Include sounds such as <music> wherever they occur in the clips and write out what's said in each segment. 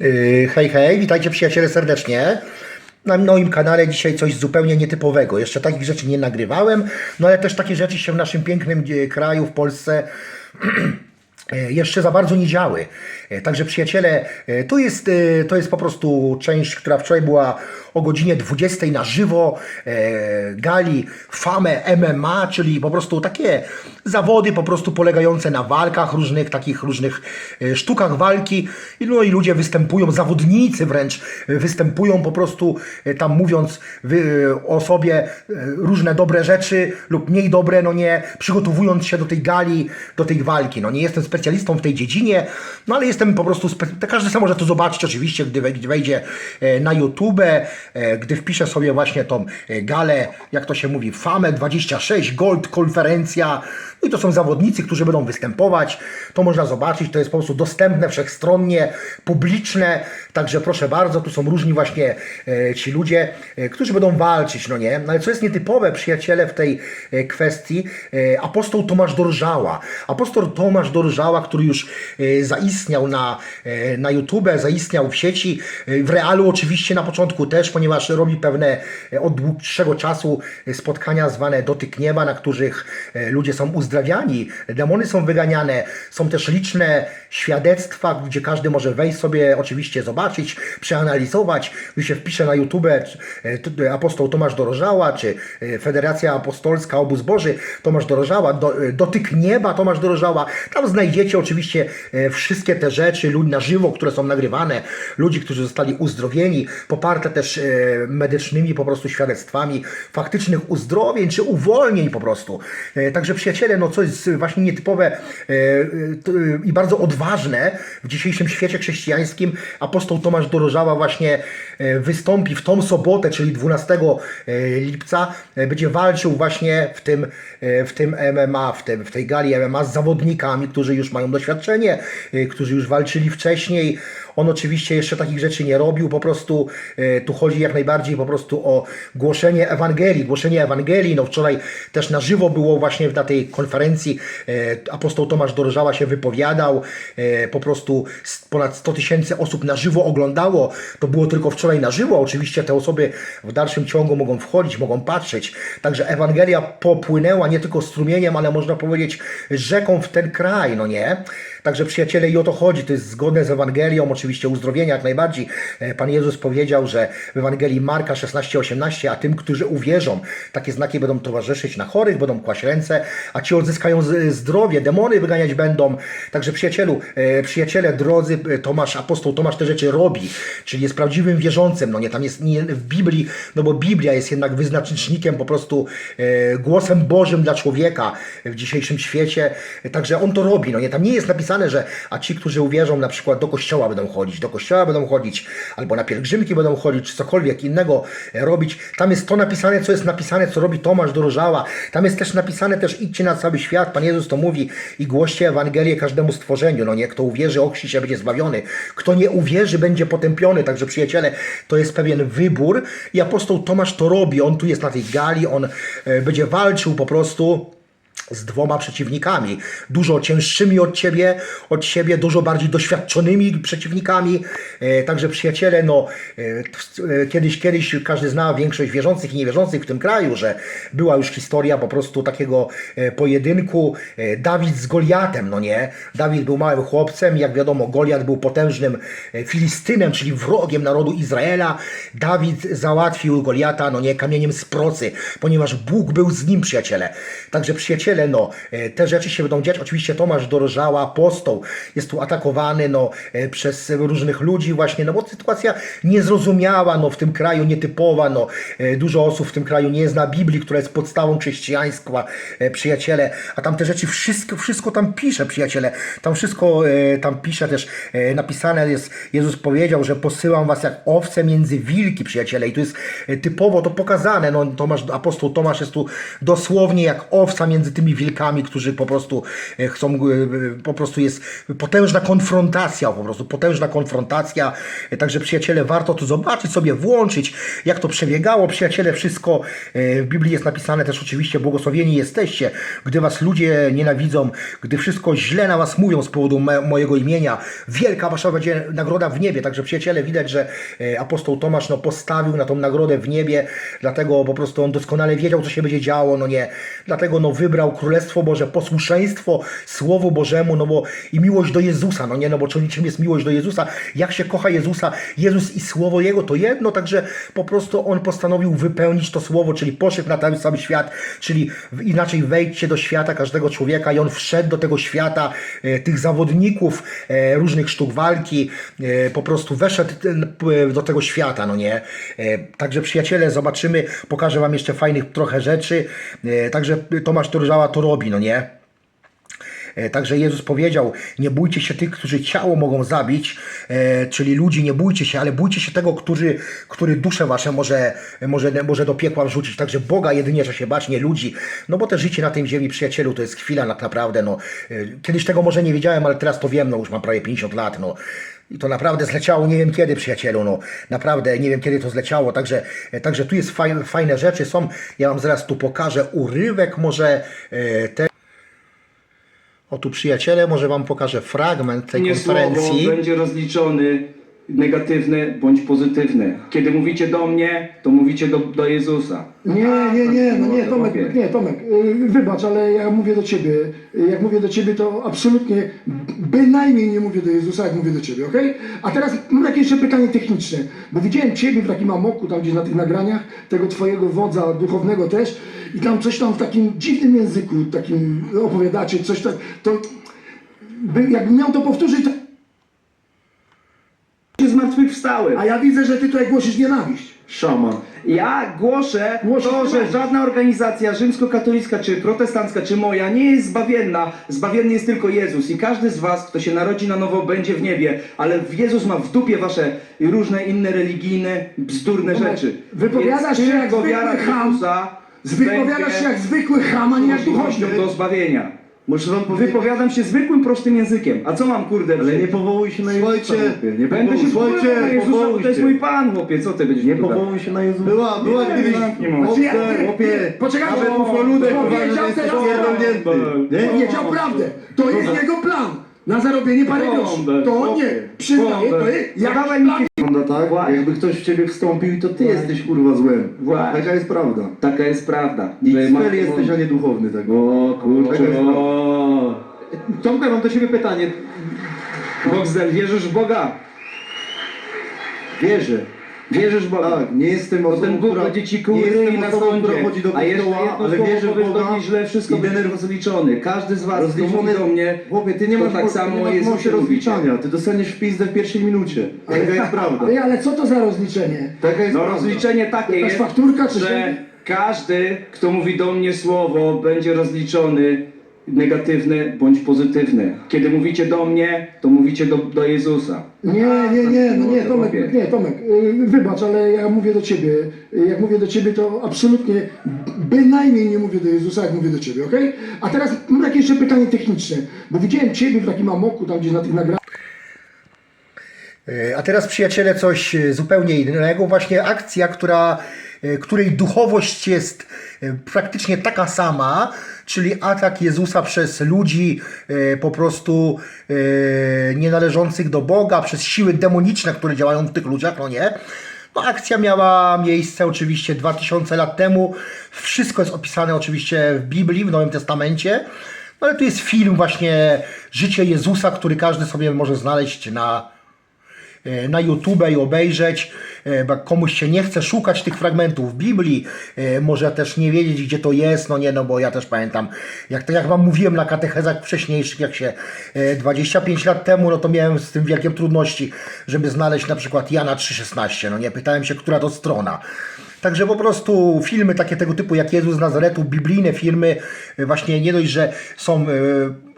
Yy, Hej, hej, witajcie przyjaciele serdecznie. Na moim kanale dzisiaj coś zupełnie nietypowego. Jeszcze takich rzeczy nie nagrywałem, no ale też takie rzeczy się w naszym pięknym e, kraju, w Polsce <clears throat> jeszcze za bardzo nie działy. E, Także przyjaciele, e, to jest, e, to jest po prostu część, która wczoraj była o godzinie 20 na żywo e, gali Fame MMA, czyli po prostu takie zawody po prostu polegające na walkach, różnych takich różnych e, sztukach walki. No i ludzie występują, zawodnicy wręcz e, występują po prostu e, tam mówiąc o sobie e, różne dobre rzeczy lub mniej dobre, no nie, przygotowując się do tej gali, do tej walki. No nie jestem specjalistą w tej dziedzinie, no ale jestem po prostu, każdy sam może to zobaczyć oczywiście, gdy wej- gdy wejdzie e, na YouTube, e, gdy wpisze sobie właśnie tą e, galę, jak to się mówi, FAME 26, Gold konferencja, no i to są zawodnicy, którzy będą występować, to można zobaczyć, to jest po prostu dostępne wszechstronnie, publiczne, także proszę bardzo, tu są różni właśnie ci ludzie, którzy będą walczyć, no nie, no ale co jest nietypowe, przyjaciele, w tej kwestii, apostoł Tomasz Dorżała, apostoł Tomasz Dorżała, który już e, zaistniał na, e, na YouTube, zaistniał w sieci, e, w realu oczywiście na początku też, ponieważ robi pewne od dłuższego czasu spotkania zwane Dotyk Nieba, na których ludzie są uzdrawiani, demony są wyganiane, są też liczne świadectwa, gdzie każdy może wejść sobie, oczywiście zobaczyć, przeanalizować, gdy się wpisze na YouTube apostoł Tomasz Dorożała, czy Federacja Apostolska Obóz Boży Tomasz Dorożała, do, Dotyk Nieba Tomasz Dorożała, tam znajdziecie oczywiście e, wszystkie te rzeczy, ludzi na żywo, które są nagrywane, ludzi, którzy zostali uzdrowieni, poparte też e, medycznymi po prostu świadectwami faktycznych uzdrowień, czy uwolnień po prostu. E, Także przyjaciele, no co jest właśnie nietypowe i bardzo odważne w dzisiejszym świecie chrześcijańskim, apostoł Tomasz Dorożała właśnie wystąpi w tą sobotę, czyli 12 e, lipca, będzie walczył właśnie w tym, w tym MMA, w, tym, w tej gali MMA z zawodnikami, którzy już mają doświadczenie, e, którzy już walczyli wcześniej. On oczywiście jeszcze takich rzeczy nie robił, po prostu e, tu chodzi jak najbardziej po prostu o głoszenie Ewangelii, głoszenie Ewangelii. No wczoraj też na żywo było właśnie na tej konferencji e, apostoł Tomasz Dorożała się wypowiadał, po prostu ponad 100 tysięcy osób na żywo oglądało, to było tylko wczoraj na żywo, oczywiście te osoby w dalszym ciągu mogą wchodzić, mogą patrzeć, także Ewangelia popłynęła nie tylko strumieniem, ale można powiedzieć rzeką w ten kraj, no nie? Także przyjaciele i o to chodzi, to jest zgodne z Ewangelią, oczywiście uzdrowienia jak najbardziej. E, Pan Jezus powiedział, że w Ewangelii Marka 16-18, a tym, którzy uwierzą, takie znaki będą towarzyszyć na chorych, będą kłaść ręce, a ci odzyskają z- zdrowie, demony wyganiać będą. Także przyjacielu, e, przyjaciele drodzy, e, Tomasz, apostoł Tomasz te rzeczy robi, czyli jest prawdziwym wierzącym, no nie, tam jest nie, w Biblii, no bo Biblia jest jednak wyznacznikiem po prostu e, głosem Bożym dla człowieka w dzisiejszym świecie, E, także on to robi, no nie, tam nie jest napisane, że a ci, którzy uwierzą na przykład do kościoła będą chodzić, do kościoła będą chodzić, albo na pielgrzymki będą chodzić, czy cokolwiek innego e, robić, tam jest to napisane, co jest napisane, co robi Tomasz Dorożała, tam jest też napisane też idźcie na cały świat, Pan Jezus to mówi i głoście Ewangelię każdemu stworzeniu, no nie, kto uwierzy, ochrzci się, będzie zbawiony, kto nie uwierzy, będzie potępiony, także przyjaciele, to jest pewien wybór i apostoł Tomasz to robi, on tu jest na tej gali, on e, będzie walczył po prostu z dwoma przeciwnikami, dużo cięższymi od ciebie, od siebie, dużo bardziej doświadczonymi przeciwnikami. E, także przyjaciele, no e, e, kiedyś, kiedyś każdy zna większość wierzących i niewierzących w tym kraju, że była już historia po prostu takiego e, pojedynku e, Dawid z Goliatem, no nie? Dawid był małym chłopcem, jak wiadomo, Goliat był potężnym e, Filistynem, czyli wrogiem narodu Izraela. Dawid załatwił Goliata, no nie, kamieniem z procy, ponieważ Bóg był z nim, przyjaciele. Także przyjaciele, no, e, te rzeczy się będą dziać. Oczywiście Tomasz Dorożała, apostoł, jest tu atakowany, no, e, przez różnych ludzi właśnie, no, bo sytuacja niezrozumiała, no, w tym kraju, nietypowa, no, e, dużo osób w tym kraju nie zna Biblii, która jest podstawą chrześcijaństwa, e, przyjaciele, a tam te rzeczy, wszystko, wszystko tam pisze, przyjaciele, tam wszystko tam pisze też, napisane jest, Jezus powiedział, że posyłam was jak owce między wilki, przyjaciele, i tu jest typowo to pokazane, no, Tomasz, apostoł Tomasz jest tu dosłownie jak owca między tymi tymi wilkami, którzy po prostu e, chcą, e, po prostu jest potężna konfrontacja, po prostu potężna konfrontacja. E, Także przyjaciele, warto tu zobaczyć sobie, włączyć, jak to przebiegało. Przyjaciele, wszystko w Biblii jest napisane też oczywiście, błogosławieni jesteście, gdy was ludzie nienawidzą, gdy wszystko źle na was mówią z powodu mojego imienia. Wielka wasza będzie nagroda w niebie. Także przyjaciele, widać, że apostoł Tomasz no, postawił na tą nagrodę w niebie, dlatego po prostu on doskonale wiedział, co się będzie działo, no nie. Dlatego no, wybrał Królestwo Boże, posłuszeństwo Słowu Bożemu, no bo i miłość do Jezusa, no nie, no bo czym jest miłość do Jezusa? Jak się kocha Jezusa? Jezus i Słowo Jego to jedno, także po prostu on postanowił wypełnić to Słowo, czyli poszedł na cały, cały świat, czyli inaczej wejdźcie do świata każdego człowieka i on wszedł do tego świata e, tych zawodników e, różnych sztuk walki, e, po prostu weszedł ten, do tego świata, no nie. Także przyjaciele, zobaczymy, pokażę wam jeszcze fajnych trochę rzeczy, także Tomasz To robi, no nie. E, Także Jezus powiedział: Nie bójcie się tych, którzy ciało mogą zabić, e, czyli ludzi, nie bójcie się, ale bójcie się tego, który, który dusze wasze może, może, może do piekła wrzucić. Także Boga jedynie, że się bać, nie ludzi. No bo te życie na tej ziemi, przyjacielu, to jest chwila tak naprawdę. No. E, Kiedyś tego może nie wiedziałem, ale teraz to wiem, no już mam prawie 50 lat. No. I to naprawdę zleciało, nie wiem kiedy, przyjacielu, no naprawdę nie wiem kiedy to zleciało, także, e, także tu jest fajne, fajne rzeczy, są, ja wam zaraz tu pokażę urywek może e, te, o tu przyjaciele, może wam pokażę fragment tej Nie słowo konferencji. będzie rozliczony negatywne bądź pozytywne. Kiedy mówicie do mnie, to mówicie do, do Jezusa. Nie, nie, nie, no nie, Tomek, nie, Tomek, yy, wybacz, ale ja mówię do Ciebie, yy, jak mówię do Ciebie, to absolutnie bynajmniej nie mówię do Jezusa, jak mówię do Ciebie, okej? A teraz mam takie jeszcze pytanie techniczne, bo widziałem Ciebie w takim amoku, tam gdzieś na tych nagraniach, tego Twojego wodza duchownego też i tam coś tam w takim dziwnym języku, takim opowiadacie, coś tak, to by, jakbym miał to powtórzyć, to... Się zmartwychwstałem. a ja widzę, że Ty tutaj głosisz nienawiść. Szaman. Ja głoszę Głoszę to, że nienawiść. żadna organizacja rzymskokatolicka, czy protestancka, czy moja nie jest zbawienna. Zbawienny jest tylko Jezus. I każdy z was, kto się narodzi na nowo, będzie w niebie. Ale Jezus ma w dupie wasze różne inne religijne, bzdurne Tomek, rzeczy. wypowiadasz Więc się jak tylko zwykły wiara. Jezusa Wypowiadasz będzie się jak zwykły ham, a nie jak możliwością duchowny. do zbawienia. Muszę wam powiedzieć, Wypowiadam się zwykłym, prostym językiem. A co mam kurde? ale nie powołuj się na Jezusa, Słuchajcie, chłopie. Nie Będę się powołuj, powoływał na Jezusa, bo powołuj to jest się. mój Pan, chłopie. Co ty będziesz Nie tutaj? powołuj się na Jezusa. Była, była Nie, kiedyś nie ma. Znaczy, ja- Chłopie, chłopie, Poczekajcie, nawet o, ufoludek powiedział uważa, że jesteś teraz- pierdolnięty. Nie? Powiedział prawdę. To jest jego plan. Na zarobienie parę groszy. To nie. Przyznaję, to jest No jak dawaj mi plan. Wygląda tak, Właśnie. jakby ktoś w ciebie wstąpił i to ty jesteś kurwa złem. Właśnie. Taka jest prawda. Taka jest prawda. I Że ma- cel jesteś, a nie duchowny tak. O kurczę, o. Tomka, mam do siebie pytanie. Boxdel, wierzysz w Boga? Wierzę. Wierzysz w Boga? Tak, nie jestem osobą, ten Bóg która... będzie ci nie jestem na osobą, sądzie. która chodzi do A jeszcze kościoła, jedno ale słowo wierzę w mnie źle, wszystko i dener- rozliczony. Każdy z was, kto mówi do mnie, Chłopie, ty nie to masz tak mo- samo ty nie o masz mocy mówicie. rozliczania. Ty dostaniesz w pizdę w pierwszej minucie. Taka jest prawda. Ej, ale co to za rozliczenie? Taka jest No prawda. rozliczenie takie Jakaś jest, fakturka czy że się- każdy, kto mówi do mnie słowo, będzie rozliczony negatywne bądź pozytywne. Kiedy mówicie do mnie, to mówicie do, do Jezusa. Nie, nie, nie, no nie. Tomek, nie, Tomek, yy, wybacz, ale ja mówię do Ciebie, yy, jak mówię do Ciebie, to absolutnie bynajmniej nie mówię do Jezusa, jak mówię do Ciebie, okej? A teraz mam takie jeszcze pytanie techniczne, bo widziałem Ciebie w takim amoku, tam gdzieś na tych nagraniach, E, A teraz przyjaciele coś e, zupełnie innego, właśnie akcja, która, której duchowość jest e, praktycznie taka sama, czyli atak Jezusa przez ludzi e, po prostu e, nienależących do Boga, przez siły demoniczne, które działają w tych ludziach, no nie? No, akcja miała miejsce oczywiście 2000 lat temu. Wszystko jest opisane oczywiście w Biblii, w Nowym Testamencie. No ale tu jest film właśnie Życie Jezusa, który każdy sobie może znaleźć na, e, na YouTube i obejrzeć. E, bo komuś się nie chce szukać tych fragmentów w Biblii, e, może też nie wiedzieć, gdzie to jest, no nie, no bo ja też pamiętam, jak to jak Wam mówiłem na katechezach wcześniejszych, jak się e, 25 lat temu, no to miałem z tym wielkie trudności, żeby znaleźć na przykład Jana 3,16, no nie, pytałem się, która to strona. Także po prostu filmy takie tego typu jak Jezus z Nazaretu, biblijne filmy, e, właśnie nie dość, że są e,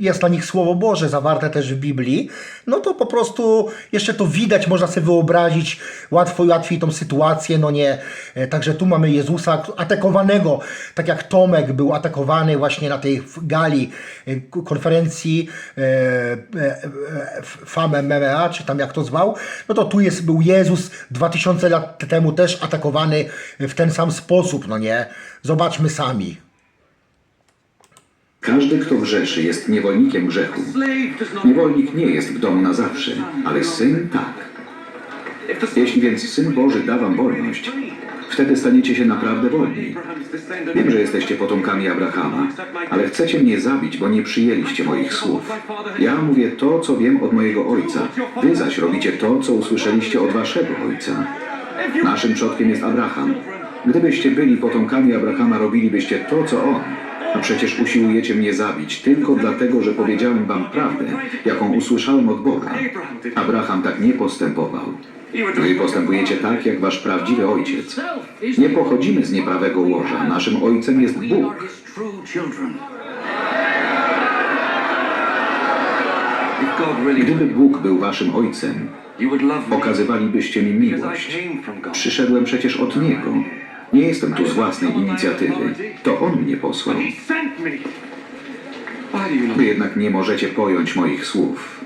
jest na nich Słowo Boże zawarte też w Biblii, no to po prostu jeszcze to widać, można sobie wyobrazić łatwo łatwiej tą sytuację, no nie. E, Także tu mamy Jezusa atakowanego, tak jak Tomek był atakowany właśnie na tej gali e, konferencji e, FAM MMA, czy tam jak to zwał, no to tu jest, był Jezus 2000 lat temu też atakowany w ten sam sposób, no nie. Zobaczmy sami. Każdy, kto grzeszy, jest niewolnikiem grzechu. Niewolnik nie jest w domu na zawsze, ale syn tak. Jeśli więc syn Boży da wam wolność, wtedy staniecie się naprawdę wolni. Wiem, że jesteście potomkami Abrahama, ale chcecie mnie zabić, bo nie przyjęliście moich słów. Ja mówię to, co wiem od mojego ojca. Wy zaś robicie to, co usłyszeliście od waszego ojca. Naszym przodkiem jest Abraham. Gdybyście byli potomkami Abrahama, robilibyście to, co on. A przecież usiłujecie mnie zabić tylko dlatego, że powiedziałem wam prawdę, jaką usłyszałem od Boga. Abraham tak nie postępował. Wy postępujecie tak, jak wasz prawdziwy ojciec. Nie pochodzimy z nieprawego łoża. Naszym ojcem jest Bóg. Gdyby Bóg był waszym ojcem, okazywalibyście mi miłość. Przyszedłem przecież od Niego. Nie jestem tu z własnej inicjatywy. To On mnie posłał. Wy jednak nie możecie pojąć moich słów.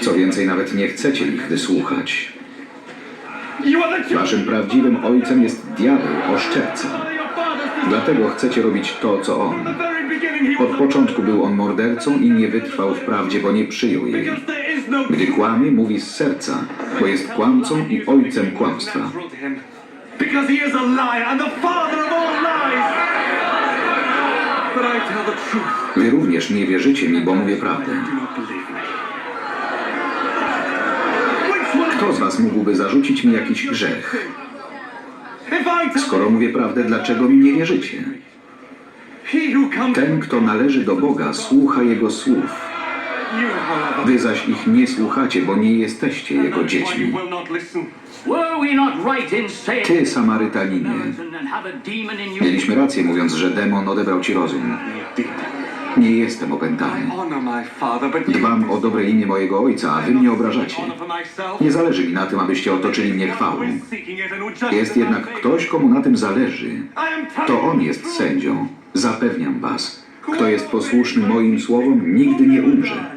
Co więcej, nawet nie chcecie ich wysłuchać. Waszym prawdziwym ojcem jest diabeł, oszczerca. Dlatego chcecie robić to, co on. Od początku był on mordercą i nie wytrwał w prawdzie, bo nie przyjął jej. Gdy kłamie, mówi z serca, bo jest kłamcą i ojcem kłamstwa. Because he is a liar and the father of all lies. But I tell the truth. Wy również nie wierzycie mi, bo mówię prawdę. Kto z was mógłby zarzucić mi jakiś grzech? Skoro mówię prawdę, dlaczego mi nie wierzycie? Ten, kto należy do Boga, słucha Jego słów. Wy zaś ich nie słuchacie, bo nie jesteście Jego dziećmi. Ty, Samarytaninie, mieliśmy rację mówiąc, że demon odebrał ci rozum. Nie jestem opętany. Dbam o dobre imię mojego ojca, a wy mnie obrażacie. Nie zależy mi na tym, abyście otoczyli mnie chwałą. Jest jednak ktoś, komu na tym zależy. To on jest sędzią. Zapewniam was. Kto jest posłuszny moim słowom, nigdy nie umrze.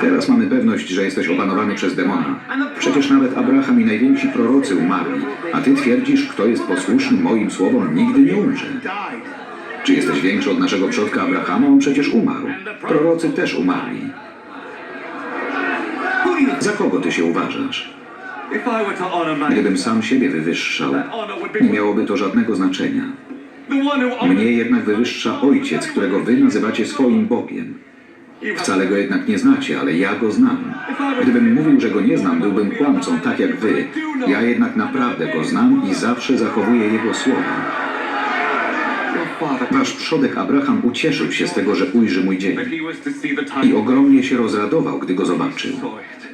Teraz mamy pewność, że jesteś opanowany przez demona. Przecież nawet Abraham i najwięksi prorocy umarli, a ty twierdzisz, kto jest posłuszny moim słowom, nigdy nie umrze. Czy jesteś większy od naszego przodka Abrahama? On przecież umarł. Prorocy też umarli. Za kogo ty się uważasz? Gdybym sam siebie wywyższał, nie miałoby to żadnego znaczenia. Mnie jednak wywyższa Ojciec, którego wy nazywacie swoim Bogiem. Wcale go jednak nie znacie, ale ja go znam. Gdybym mówił, że go nie znam, byłbym kłamcą, tak jak wy. Ja jednak naprawdę go znam i zawsze zachowuję jego słowa. Wasz przodek Abraham ucieszył się z tego, że ujrzy mój dzień. I ogromnie się rozradował, gdy go zobaczył. saw it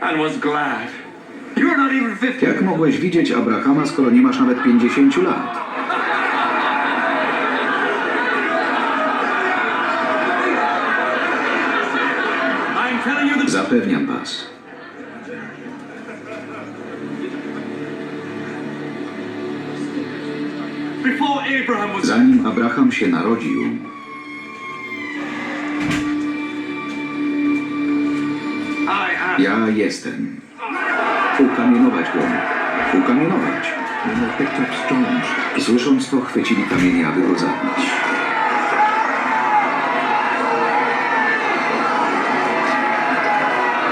and was glad. You're not even 50. Jak mogłeś widzieć Abrahama, skoro nie masz nawet 50 lat? Was Zanim Abraham się narodził, ja jestem. Ukamienować go. Ukamienować. Słysząc to, chwycili kamienie, aby go zabić.